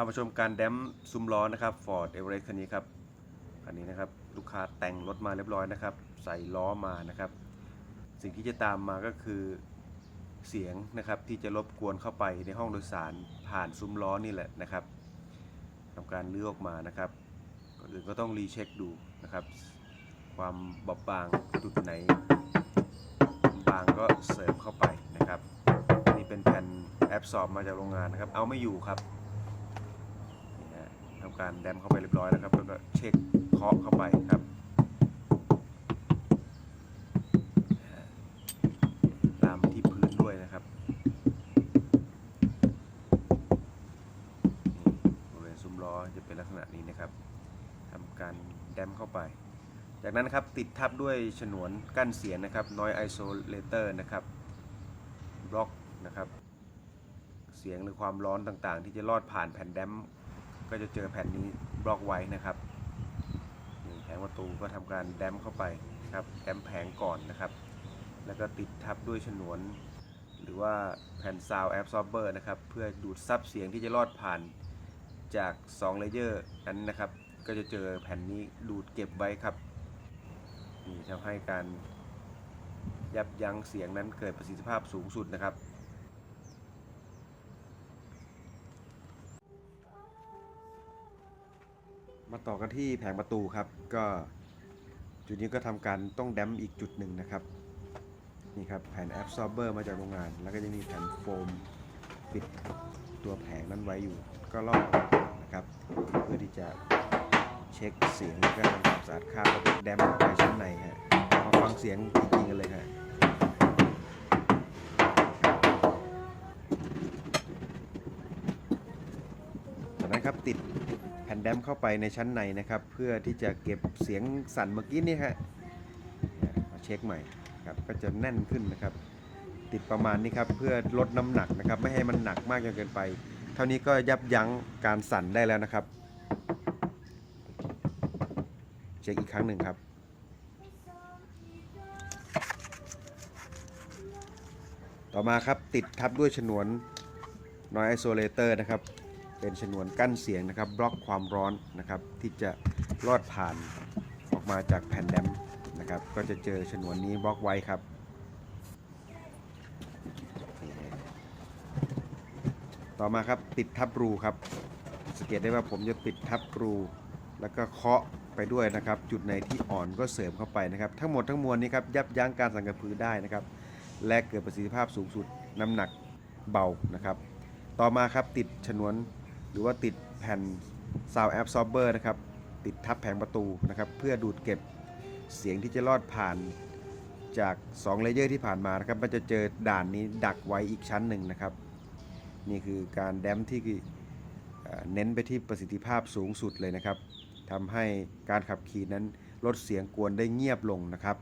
ามาชมการแดมซุ้มล้อนะครับ Ford Everest คันนี้ครับ คันนี้นะครับลูกค้าแต่งรถมาเรียบร้อยนะครับ ใส่ล้อมานะครับ สิ่งที่จะตามมาก็คือเสียงนะครับที่จะรบกวนเข้าไปในห้องโดยสารผ่านซุ้มล้อนี่แหละนะครับทำการเลือกออกมานะครับก่อนอื่นก็ต้องรีเช็คดูนะครับ ความบอบบางจุดไหน บางก็เสริมเข้าไปนะครับนี่เป็นแผ่นแอปสอบมาจากโรงงานนะครับ เอาไม่อยู่ครับ ทำการแดมเข้าไปเรียบร้อยแล้วครับแล้วก็เช็คเคาะเข้าไปครับตามที่พื้นด้วยนะครับนี่บริเวณซุ้มล้อจะเป็นลักษณะนี้นะครับทำการแดมเข้าไป จากนั้นครับติดทับด้วยฉนวนกั้นเสียงนะครับ noise isolator นะครับบล็อกนะครับเสียงหรือความร้อนต่างๆ ที่จะลอดผ่านแผ่นแดม ก็จะเจอแผ่นนี้บล็อกไว้นะครับแผงประตูก็ทำการแดมเข้าไปครับแดมแผงก่อนนะครับ แล้วก็ติดทับด้วยฉนวน หรือว่าแผ่น sound absorber นะครับ เพื่อดูดซับเสียงที่จะลอดผ่านจาก2เลเยอร์นั้นนะครับ ก็จะเจอแผ่นนี้ดูดเก็บไว้ครับนี่ทำให้การยับยั้งเสียงนั้นเกิดประสิทธิภาพสูงสุดนะครับ มาต่อกันที่แผงประตูครับ ก็จุดนี้ก็ทำการต้องแดมอีกจุดหนึ่งนะครับนี่ครับแผ่นแอบซอร์เบอร์มาจากโรงงาน แล้วก็จะมีแผ่นโฟมปิดตัวแผงนั้นไว้อยู่ ก็ลอกอกนะครับ เพื่อที่จะเช็คเสียงแล้วก็ทำความสะอาดคราแล้วก็แดมออกไปชั้นในฮะมาฟังเสียงจริงๆกันเลยฮะจากนั้นครับติด ผ่นแดมเข้าไปในชั้นในนะครับ เพื่อที่จะเก็บเสียงสั่นเมื่อกี้นี่ฮะมาเช็คใหม่ครับก็จะแน่นขึ้นนะครับ ติดประมาณนี้ครับเพื่อลดน้ำหนักนะครับ ไม่ให้มันหนักมากจนเกินไป เท่านี้ก็ยับยั้งการสั่นได้แล้วนะครับ เช็คอีกครั้งหนึ่งครับต่อมาครับติดทับด้วยฉนวน noise isolator นะครับ เป็นฉนวนกั้นเสียงนะครับ บล็อกความร้อนนะครับที่จะลอดผ่านออกมาจากแผ่นแดมนะครับ ก็จะเจอฉนวนนี้บล็อกไว้ครับต่อมาครับติดทับรูครับสังเกตได้ว่าผมจะติดทับรูแล้วก็เคาะไปด้วยนะครับ จุดไหนที่อ่อนก็เสริมเข้าไปนะครับ ทั้งหมดทั้งมวลนี้ครับยับยั้งการสั่นกระพือได้นะครับ และเกิดประสิทธิภาพสูงสุดน้ำหนักเบานะครับ ต่อมาครับติดฉนวน หรือว่าติดแผ่น sound absorber นะครับ ติดทับแผงประตูนะครับ เพื่อดูดเก็บเสียงที่จะลอดผ่านจาก2เลเยอร์ที่ผ่านมานะครับ มันจะเจอด่านนี้ดักไว้อีกชั้นหนึ่งนะครับ นี่คือการแดมที่เอ่อเน้นไปที่ประสิทธิภาพสูงสุดเลยนะครับทำให้การขับขี่นั้นลดเสียงกวนได้เงียบลงนะครับ